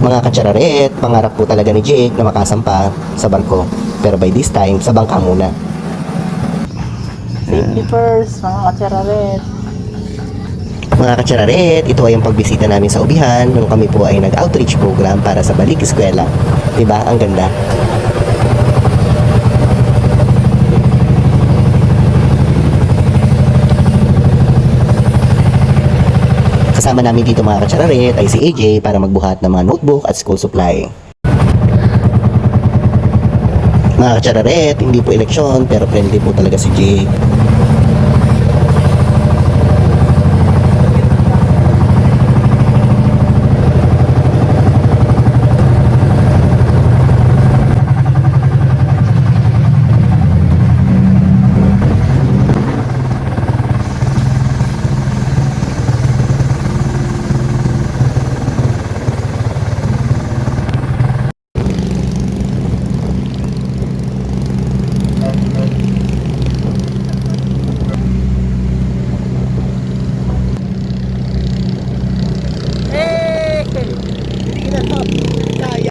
Mga katsararet, pangarap po talaga ni Jake na makasampa sa barko. Pero by this time, sa bangka muna. Safety first, mga katsararet. Mga katsararet, ito ay ang pagbisita namin sa ubihan nung kami po ay nag-outreach program para sa balik eskwela. Diba? Ang ganda. Kasama namin dito mga katsararet ay si AJ para magbuhat ng mga notebook at school supply. Mga katsararet, hindi po eleksyon pero friendly po talaga si Jake.